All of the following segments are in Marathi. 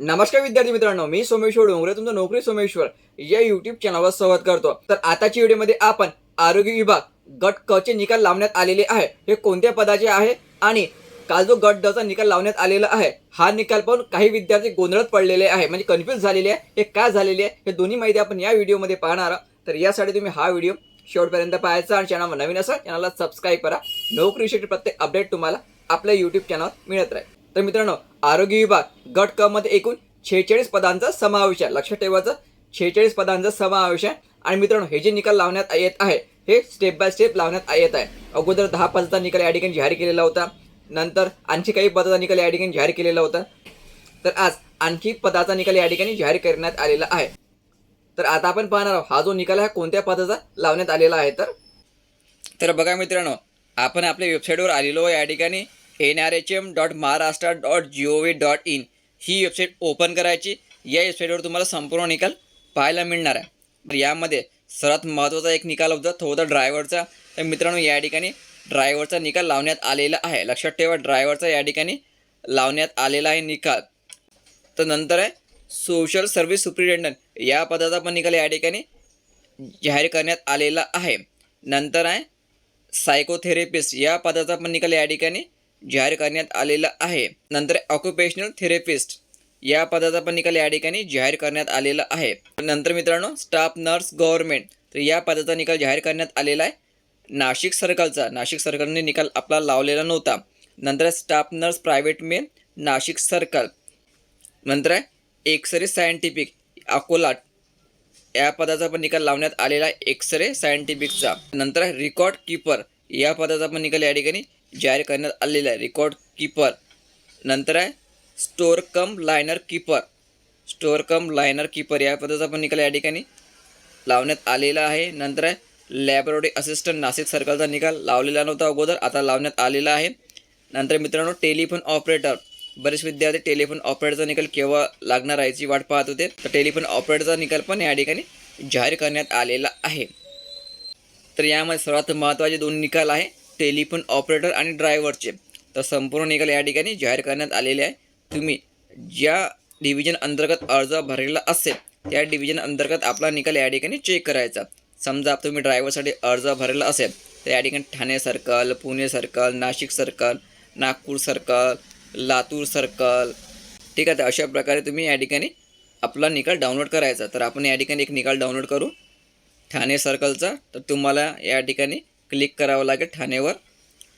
नमस्कार विद्यार्थी मित्रांनो मी सोमेश्वर डोंगरे तुमचं नोकरी सोमेश्वर या युट्यूब चॅनलवर स्वागत करतो. तर आताच्या व्हिडिओमध्ये आपण आरोग्य विभाग गट क चे निकाल लावण्यात आलेले आहे. हे कोणत्या पदाचे आहे? आणि काल जो गट ड चा निकाल लावण्यात आलेला आहे हा निकाल पाहून काही विद्यार्थी गोंधळात पडलेले आहे. म्हणजे कन्फ्युज झालेले आहे. हे काय झालेले आहे? हे दोन्ही माहिती आपण या व्हिडिओमध्ये पाहणार आहोत. तर यासाठी तुम्ही हा व्हिडिओ शेवटपर्यंत पाहायचा आणि चॅनलवर नवीन असा चॅनलला सबस्क्राईब करा. नोकरी विषयी प्रत्येक अपडेट तुम्हाला आपल्या युट्यूब चॅनलवर मिळत राहील. तर मित्रांनो आरोग्य विभाग गट क मध्ये एकूण छेचाळीस पदांचा समावेश आहे. लक्षात ठेवायचं छेचाळीस पदांचा समावेश आहे. आणि मित्रांनो हे जे निकाल लावण्यात येत आहे हे स्टेप बाय स्टेप लावण्यात येत आहे. अगोदर दहा पदाचा निकाल या ठिकाणी जाहीर केलेला होता. नंतर आणखी काही पदाचा निकाल या ठिकाणी जाहीर केलेला होता. तर आज आणखी पदाचा निकाल या ठिकाणी जाहीर करण्यात आलेला आहे. तर आता आपण पाहणार आहोत हा जो निकाल आहे कोणत्या पदाचा लावण्यात आलेला आहे? तर तर बघा मित्रांनो आपण आपल्या वेबसाईटवर आलेलो या ठिकाणी N R H M dot Maharashtra dot G O V dot in he website open करायची. या वेबसाईटवर तुम्हाला संपूर्ण निकाल पाहायला मिळणार आहे. तर यामध्ये सर्वात महत्त्वाचा एक निकाल होता तो होता ड्रायव्हरचा तर मित्रांनो या ठिकाणी ड्रायव्हरचा निकाल लावण्यात आलेला आहे. लक्षात ठेवा ड्रायव्हरचा या ठिकाणी लावण्यात आलेला आहे निकाल. तर नंतर आहे सोशल सर्व्हिस सुप्रिटेंडंट या पदाचा पण निकाल या ठिकाणी जाहीर करण्यात आलेला आहे. नंतर आहे सायकोथेरपिस्ट या पदाचा पण निकाल या ठिकाणी जाहीर करण्यात आलेला आहे. नंतर ऑक्युपेशनल थेरपिस्ट या पदाचा पण निकाल या ठिकाणी जाहीर करण्यात आलेला आहे. नंतर मित्रांनो स्टाफ नर्स गव्हर्नमेंट तर या पदाचा निकाल जाहीर करण्यात आलेला आहे. नाशिक सर्कलचा नाशिक सर्कलने निकाल आपला लावलेला नव्हता. नंतर staff nurse private main Nashik circle नंतर आहे एक्सरे सायंटिफिक अकोला. या पदाचा पण निकाल लावण्यात आलेला आहे एक्सरे सायंटिफिकचा नंतर रिकॉर्ड रेकॉर्ड कीपर या पदाचा पण निकाल या ठिकाणी जाहीर करण्यात आलेला आहे. रेकॉर्ड कीपर नंतर आहे store cum linen keeper store cum linen keeper या पदाचा पण निकाल या ठिकाणी लावण्यात आलेला आहे. नंतर आहे लॅबोरेटरी असिस्टंट नाशिक सर्कलचा निकाल लावलेला नव्हता अगोदर आता लावण्यात आलेला आहे. नंतर मित्रांनो टेलिफोन ऑपरेटर बरेच विद्यार्थी टेलिफोन ऑपरेटरचा निकाल केव्हा लागणार आहे याची वाट पाहत होते. तर टेलिफोन ऑपरेटरचा निकाल पण या ठिकाणी जाहीर करण्यात आलेला आहे. तर यामध्ये सर्वात महत्त्वाचे दोन निकाल आहे. टेलिफोन ऑपरेटर आणि ड्रायव्हरचे. तर संपूर्ण निकाल या ठिकाणी जाहीर करण्यात आलेले आहे. तुम्ही ज्या डिव्हिजन अंतर्गत अर्ज भरलेला असेल त्या डिव्हिजन अंतर्गत आपला निकाल या ठिकाणी चेक करायचा. समजा तुम्ही ड्रायव्हरसाठी अर्ज भरलेला असेल तर या ठिकाणी Thane circle Pune circle Nashik circle Nagpur circle Latur circle ठीक आहे. तर अशा प्रकारे तुम्ही या ठिकाणी आपला निकाल डाउनलोड करायचा. तर आपण या ठिकाणी एक निकाल डाउनलोड करू. ठाणे सर्कलचा तर तुम्हाला या ठिकाणी क्लिक करावं लागेल ठाणेवर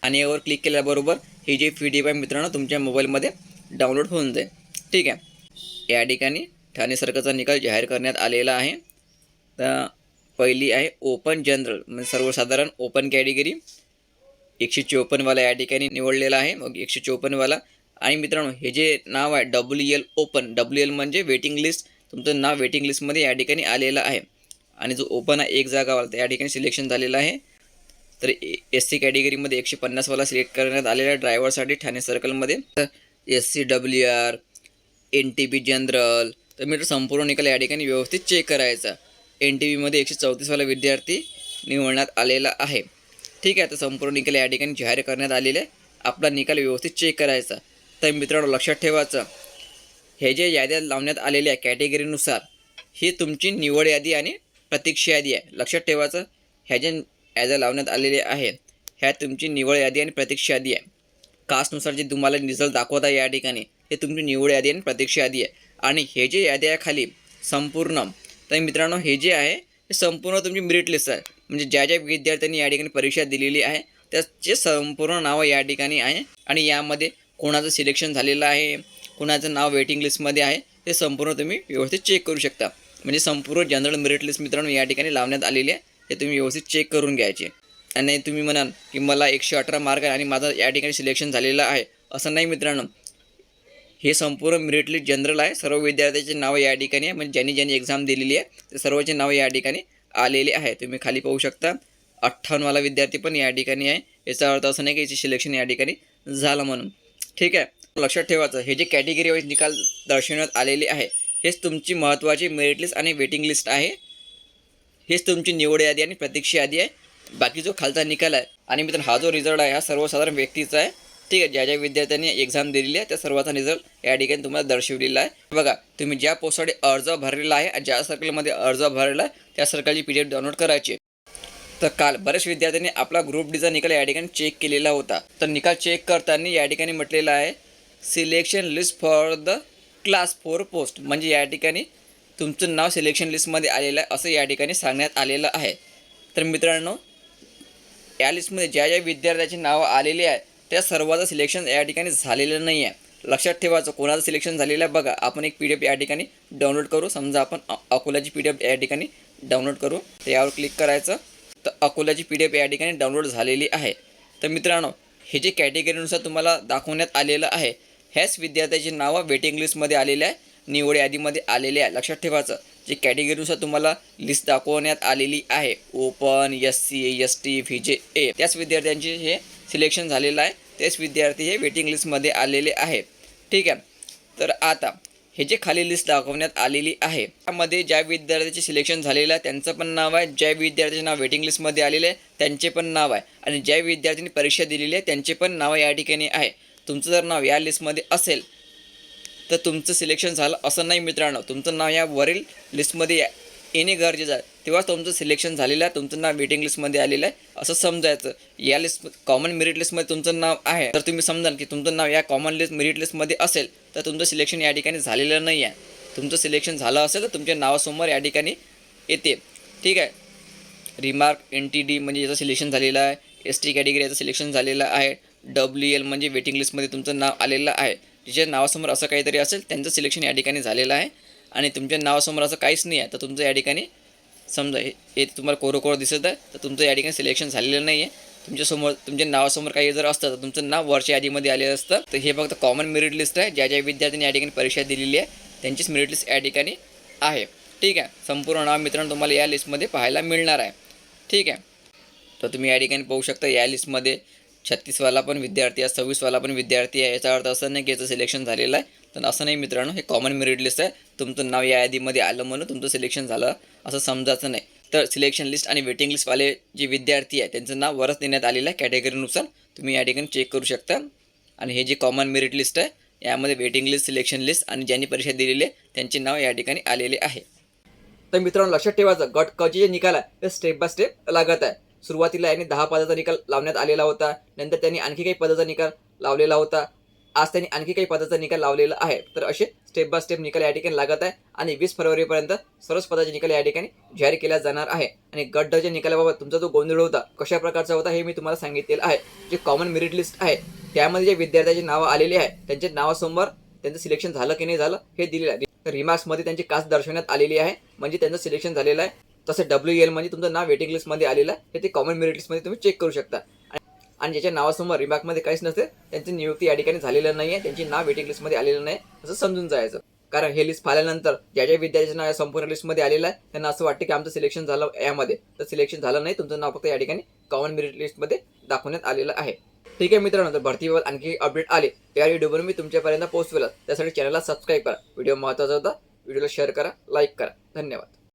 आणि यावर क्लिक केल्याबरोबर ही जी पी डी एफ आहे मित्रांनो तुमच्या मोबाईलमध्ये डाउनलोड होऊन जाईल. ठीक आहे? या ठिकाणी ठाणे सरकारचा निकाल जाहीर करण्यात आलेला आहे. तर पहिली आहे ओपन जनरल म्हणजे सर्वसाधारण ओपन कॅटेगरी एकशे चोपन्नवाला या ठिकाणी निवडलेला आहे. मग एकशे चोपन्नवाला आणि मित्रांनो हे जे नाव आहे W L open W L म्हणजे वेटिंग लिस्ट तुमचं नाव वेटिंग लिस्टमध्ये या ठिकाणी आलेलं आहे. आणि जो ओपन आहे एक जागावाला तर या ठिकाणी सिलेक्शन झालेलं आहे. तर एस सी कॅटेगरीमध्ये एकशे पन्नासवाला सिलेक्ट करण्यात आलेला आहे ड्रायव्हरसाठी ठाणे सर्कलमध्ये तर S C W R N T B general तर मी संपूर्ण निकाल या ठिकाणी व्यवस्थित चेक करायचा. एन टी बीमध्ये एकशे चौतीसवाला विद्यार्थी निवडण्यात आलेला आहे. ठीक आहे तर संपूर्ण निकाल या ठिकाणी जाहीर करण्यात आलेले आहे. आपला निकाल व्यवस्थित चेक करायचा. तर मित्रांनो लक्षात ठेवायचं हे जे याद्या लावण्यात आलेल्या आहे कॅटेगरीनुसार ही तुमची निवड यादी आणि प्रतीक्षा यादी आहे. लक्षात ठेवायचं ह्या ज्या ॲजा लावण्यात आलेले आहेत ह्या तुमची निवड यादी आणि प्रतीक्षा यादी आहे. कास्टनुसार जे तुम्हाला रिझल्ट दाखवत आहे या ठिकाणी हे तुमची निवड यादी आणि प्रतीक्षा यादी आहे. आणि हे जे यादी आहे खाली संपूर्ण तर मित्रांनो हे जे आहे हे संपूर्ण तुमची मेरिट लिस्ट आहे. म्हणजे ज्या ज्या विद्यार्थ्यांनी या ठिकाणी परीक्षा दिलेली आहे त्याचे संपूर्ण नावं या ठिकाणी आहे. आणि यामध्ये कोणाचं सिलेक्शन झालेलं आहे कोणाचं नाव वेटिंग लिस्टमध्ये आहे ते संपूर्ण तुम्ही व्यवस्थित चेक करू शकता. म्हणजे संपूर्ण जनरल मेरिट लिस्ट मित्रांनो या ठिकाणी लावण्यात आलेली आहे. ते तुम्ही व्यवस्थित चेक करून घ्यायचे. आणि तुम्ही म्हणाल की मला एकशे अठरा मार्क आहे आणि माझं या ठिकाणी सिलेक्शन झालेलं आहे. असं नाही मित्रांनो. हे संपूर्ण मेरिट लिस्ट जनरल आहे. सर्व विद्यार्थ्यांचे नावं या ठिकाणी आहे. म्हणजे ज्यांनी ज्यांनी एक्झाम दिलेली आहे ते सर्वांचे नाव या ठिकाणी आलेले आहे. तुम्ही खाली पाहू शकता. अठ्ठावन्नवाला विद्यार्थी पण या ठिकाणी आहे. याचा अर्थ असं नाही की याचे सिलेक्शन या ठिकाणी झालं म्हणून. ठीक आहे. लक्षात ठेवायचं हे जे कॅटेगरी वाईज निकाल दर्शवण्यात आलेले आहे हेच तुमची महत्त्वाची मेरिट लिस्ट आणि वेटिंग लिस्ट आहे. हेच तुमची निवड यादी आणि प्रतीक्षा यादी आहे. बाकी जो खालचा निकाल आहे आणि मित्रांनो हा जो रिझल्ट आहे हा सर्वसाधारण व्यक्तीचा आहे. ठीक आहे ज्या ज्या विद्यार्थ्यांनी एक्झाम दिलेली आहे त्या सर्वांचा रिझल्ट या ठिकाणी तुम्हाला दर्शवलेला आहे. बघा तुम्ही ज्या पोस्टसाठी अर्ज भरलेला आहे आणि ज्या सर्कलमध्ये अर्ज भरलेला आहे त्या सर्कलची पी डी एफ डाउनलोड करायची तर काल बऱ्याच विद्यार्थ्यांनी आपला ग्रुप डीचा निकाल या ठिकाणी चेक केलेला होता. तर निकाल चेक करताना या ठिकाणी म्हटलेला आहे selection list for the class four post म्हणजे या ठिकाणी तुमचं नाव सिलेक्शन लिस्टमध्ये आलेलं आहे असं या ठिकाणी सांगण्यात आलेलं आहे. तर मित्रांनो या लिस्टमध्ये ज्या ज्या विद्यार्थ्याची नावं आलेली आहे त्या सर्वांचं सिलेक्शन या ठिकाणी झालेलं नाही आहे लक्षात ठेवायचं कोणाचं सिलेक्शन झालेलं आहे बघा आपण एक पी डी एफ या ठिकाणी डाउनलोड करू. समजा आपण अकोलाची पी डी एफ या ठिकाणी डाउनलोड करू. तर यावर क्लिक करायचं. तर अकोलाची पी डी एफ या ठिकाणी डाउनलोड झालेली आहे. तर मित्रांनो हे जे कॅटेगरीनुसार तुम्हाला दाखवण्यात आलेलं आहे ह्याच विद्यार्थ्याची नावं वेटिंग लिस्टमध्ये आलेली आहे. निवड यादीमध्ये आलेले आहे. लक्षात ठेवायचं जे कॅटेगरीनुसार तुम्हाला लिस्ट दाखवण्यात आलेली आहे open S C S T V J A त्याच विद्यार्थ्यांचे हे सिलेक्शन झालेलं आहे. तेच विद्यार्थी हे वेटिंग लिस्टमध्ये आलेले आहेत. ठीक आहे. तर आता हे जे खाली लिस्ट दाखवण्यात आलेली आहे त्यामध्ये ज्या विद्यार्थ्याचे सिलेक्शन झालेलं आहे त्यांचं पण नाव आहे. ज्या विद्यार्थ्याचे नाव वेटिंग लिस्टमध्ये आलेले आहे त्यांचे पण नाव आहे. आणि ज्या विद्यार्थ्यांनी परीक्षा दिलेली आहे त्यांचे पण नाव या ठिकाणी आहे. तुमचं जर नाव या लिस्टमध्ये असेल तर तुमचं सिलेक्शन झालं असं नाही मित्रांनो. तुमचं नाव या वरील लिस्टमध्ये येणे गरजेचं आहे. तेव्हाच तुमचं सिलेक्शन झालेलं आहे. तुमचं नाव वेटिंग लिस्टमध्ये आलेलं आहे. असं समजायचं. या लिस्ट कॉमन मेरिट लिस्टमध्ये तुमचं नाव आहे. तर तुम्ही समजाल की तुमचं नाव या कॉमन लिस्ट मेरिट लिस्टमध्ये असेल तर तुमचं सिलेक्शन या ठिकाणी झालेलं नाही आहे. तुमचं सिलेक्शन झालं असेल तर तुमच्या नावासमोर या ठिकाणी येते. ठीक आहे? रिमार्क एन टी डी म्हणजे याचं सिलेक्शन झालेलं आहे. एस टी कॅटेगरी याचं सिलेक्शन झालेलं आहे. डब्ल्यू एल म्हणजे वेटिंग लिस्टमध्ये तुमचं नाव आलेलं आहे. ज्याच्या नावासमोर असं काहीतरी असेल त्यांचं सिलेक्शन या ठिकाणी झालेलं आहे. आणि तुमच्या नावासमोर असं काहीच नाही आहे. तर तुमचं या ठिकाणी समजा हे हे तुम्हाला कोरो दिसत आहे तर तुमचं या ठिकाणी सिलेक्शन झालेलं नाही आहे तुमच्यासमोर तुमच्या नावासमोर काही जर असतं तर तुमचं नाव वरच्या यादीमध्ये आलेलं असतं. तर हे फक्त कॉमन मेरिट लिस्ट आहे. ज्या ज्या विद्यार्थ्यांनी या ठिकाणी परीक्षा दिलेली आहे त्यांचीच मेरिट लिस्ट या ठिकाणी आहे. ठीक आहे. संपूर्ण नाव मित्रांनो तुम्हाला या लिस्टमध्ये पाहायला मिळणार आहे. ठीक आहे. तर तुम्ही या ठिकाणी पाहू शकता या लिस्टमध्ये छत्तीसवाला पण विद्यार्थी आहे सव्वीसवाला पण विद्यार्थी आहे. याचा अर्थ असं नाही की याचं सिलेक्शन झालेलं आहे. तर असं नाही मित्रांनो हे कॉमन मेरिट लिस्ट आहे. तुमचं नाव या यादीमध्ये आलं म्हणून तुमचं सिलेक्शन झालं. असं समजायचं नाही. तर सिलेक्शन लिस्ट आणि वेटिंग लिस्टवाले जे विद्यार्थी आहे त्यांचं नाव वरच देण्यात आलेलं आहे कॅटेगरीनुसार तुम्ही या ठिकाणी चेक करू शकता. आणि हे जे कॉमन मेरिट लिस्ट आहे यामध्ये वेटिंग लिस्ट सिलेक्शन लिस्ट आणि ज्यांनी परीक्षा दिलेली आहे त्यांचे नाव या ठिकाणी आलेले आहे. तर मित्रांनो लक्षात ठेवायचं गट क जे निकाल आहे ते स्टेप बाय स्टेप लागत आहे. सुरुवातीला यांनी दहा पदाचा निकाल लावण्यात आलेला होता. नंतर त्यांनी आणखी काही पदाचा निकाल लावलेला होता. आज त्यांनी आणखी काही पदाचा निकाल लावलेला आहे. तर असे स्टेप बाय स्टेप निकाल या ठिकाणी लागत आहे आणि वीस फरवरीपर्यंत सर्वच पदाचे निकाल या ठिकाणी जाहीर केला जाणार आहे. आणि गट ड निकालाबाबत तुमचा जो गोंधळ होता कशा प्रकारचा होता हे मी तुम्हाला सांगितलेलं आहे. जे कॉमन मेरिट लिस्ट आहे त्यामध्ये जे विद्यार्थ्याची नावं आलेली आहे त्यांच्या नावासमोर त्यांचं सिलेक्शन झालं की नाही झालं हे दिलेलं आहे. रिमार्क्समध्ये त्यांची कास्ट दर्शवण्यात आलेली आहे. म्हणजे त्यांचं सिलेक्शन झालेलं आहे. तसं डब्ल्यू एल म्हणजे तुमचं नाव वेटिंग लिस्टमध्ये आलेलं आहे हे ते कॉमन मेरिट लिस्टमध्ये तुम्ही चेक करू शकता. आणि- आणि ज्याच्या नावासमोर रिमार्कमध्ये काहीच नसते त्यांची नियुक्ती या ठिकाणी झालेलं नाही आहे त्यांची नाव वेटिंग लिस्टमध्ये आलेलं नाही असं समजून जायचं. कारण हे लिस्ट पाहिल्यानंतर ज्या ज्या विद्यार्थ्याचं नाव या संपूर्ण लिस्टमध्ये आलेलं आहे त्यांना असं वाटतं की आमचं सिलेक्शन झालं यामध्ये. तर सिलेक्शन झालं नाही तुमचं नाव फक्त या ठिकाणी कॉमन मेरिट लिस्टमध्ये दाखवण्यात आलेलं आहे. ठीक आहे मित्रांनो तर भरतीबाबत आणखी अपडेट आले त्या व्हिडिओवर मी तुमच्यापर्यंत पोहोचवेल. त्यासाठी चॅनलला सबस्क्राईब करा. व्हिडिओ महत्त्वाचा होता व्हिडिओला शेअर करा लाईक करा. धन्यवाद.